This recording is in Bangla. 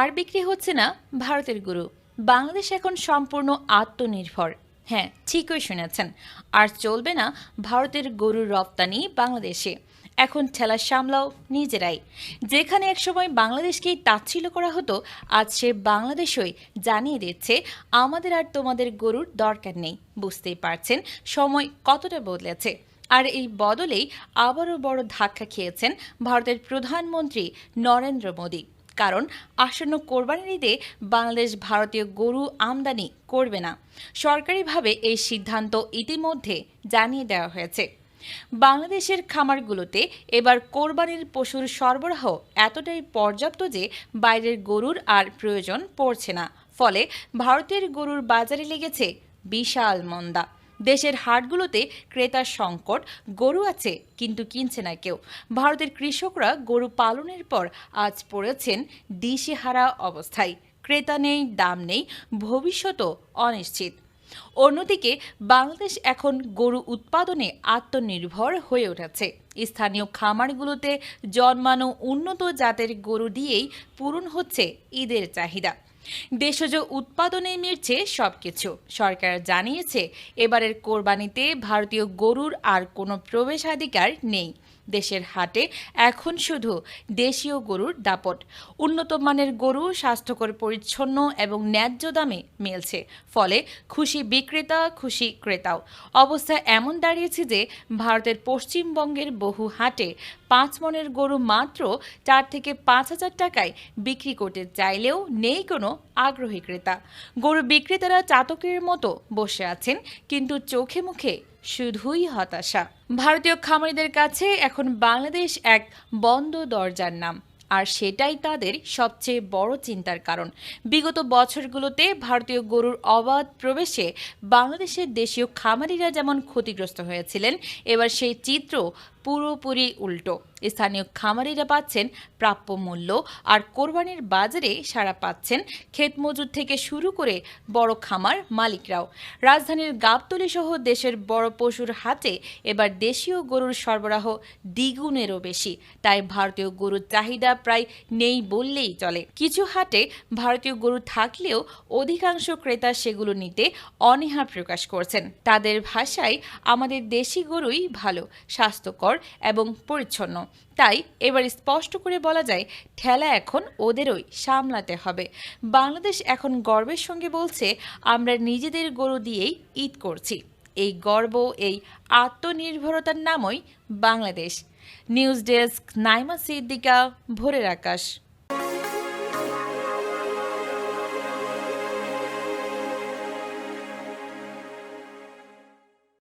আর বিক্রি হচ্ছে না ভারতের গরু। বাংলাদেশ এখন সম্পূর্ণ আত্মনির্ভর। হ্যাঁ ঠিকই শুনেছেন। আর চলবে না ভারতের গরুর রপ্তানি বাংলাদেশে। এখন ঠেলা সামলাও নিজেরাই। যেখানে একসময় বাংলাদেশকেই তাচ্ছিল্য করা হতো, আজ সে বাংলাদেশই জানিয়ে দিচ্ছে, আমাদের আর তোমাদের গরুর দরকার নেই। বুঝতেই পারছেন, সময় কতটা বদলেছে। আর এই বদলেই আবারও বড় ধাক্কা খেয়েছেন ভারতের প্রধানমন্ত্রী নরেন্দ্র মোদী। কারণ আসন্ন কোরবানির ঈদে বাংলাদেশ ভারতীয় গরু আমদানি করবে না। সরকারিভাবে এই সিদ্ধান্ত ইতিমধ্যে জানিয়ে দেওয়া হয়েছে। বাংলাদেশের খামারগুলোতে এবার কোরবানির পশুর সরবরাহ এতটাই পর্যাপ্ত যে বাইরের গরুর আর প্রয়োজন পড়ছে না। ফলে ভারতের গরুর বাজারে লেগেছে বিশাল মন্দা। দেশের হাটগুলোতে ক্রেতার সংকট, গরু আছে কিন্তু কিনছে না কেউ। ভারতের কৃষকরা গরু পালনের পর আজ পড়েছেন দিশেহারা অবস্থায়। ক্রেতা নেই, দাম নেই ভবিষ্যতও অনিশ্চিত। অন্যদিকে বাংলাদেশ এখন গরু উৎপাদনে আত্মনির্ভর হয়ে উঠেছে। স্থানীয় খামারগুলোতে জন্মানো উন্নত জাতের গরু দিয়েই পূরণ হচ্ছে ঈদের চাহিদা। দেশজ উৎপাদনে মিলছে সবকিছু। সরকার জানিয়েছে, এবারের কোরবানিতে ভারতীয় গরুর আর কোনো প্রবেশাধিকার নেই। দেশের হাটে এখন শুধু দেশীয় গরুর দাপট। উন্নত মানের গরু স্বাস্থ্যকর, পরিচ্ছন্ন এবং ন্যায্য দামে মিলছে। ফলে খুশি বিক্রেতা, খুশি ক্রেতাও। অবস্থা এমন দাঁড়িয়েছে যে, ভারতের পশ্চিমবঙ্গের বহু হাটে পাঁচ মনের গরু মাত্র চার থেকে পাঁচ হাজার টাকায় বিক্রি করতে চাইলেও নেই কোনো আগ্রহী ক্রেতা। গরু বিক্রেতারা চাতকের মতো বসে আছেন, কিন্তু চোখে মুখে শুধুই হতাশা। ভারতীয় খামারিদের কাছে এখন বাংলাদেশ এক বন্ধ দরজার নাম। আর সেটাই তাদের সবচেয়ে বড় চিন্তার কারণ। বিগত বছরগুলোতে ভারতীয় গরুর অবাধ প্রবেশে বাংলাদেশের দেশীয় খামারিরা যেমন ক্ষতিগ্রস্ত হয়েছিলেন, এবার সেই চিত্র পুরোপুরি উল্টো। স্থানীয় খামারিরা পাচ্ছেন প্রাপ্য মূল্য আর কোরবানির বাজারে সাড়া পাচ্ছেন ক্ষেত মজুর থেকে শুরু করে বড় খামার মালিকরাও। রাজধানীর গাবতলী সহ দেশের বড় পশুর হাতে এবার দেশীয় গরুর সরবরাহ দ্বিগুণেরও বেশি। তাই ভারতীয় গরুর চাহিদা প্রায় নেই বললেই চলে। কিছু হাটে ভারতীয় গরু থাকলেও অধিকাংশ ক্রেতা সেগুলো নিতে অনীহা প্রকাশ করছেন। তাদের ভাষায় আমাদের দেশি গরুই ভালো, স্বাস্থ্যকর এবং পরিচ্ছন্ন। তাই এবার স্পষ্ট করে বলা যায়, ঠেলা এখন ওদেরই সামলাতে হবে। বাংলাদেশ এখন গর্বের সঙ্গে বলছে, আমরা নিজেদের গরু দিয়েই ঈদ করছি। এই গর্ব, এই আত্মনির্ভরতার নামই বাংলাদেশ। নিউজ ডেস্ক নাইমা সিদ্দিকা ভোরের আকাশ।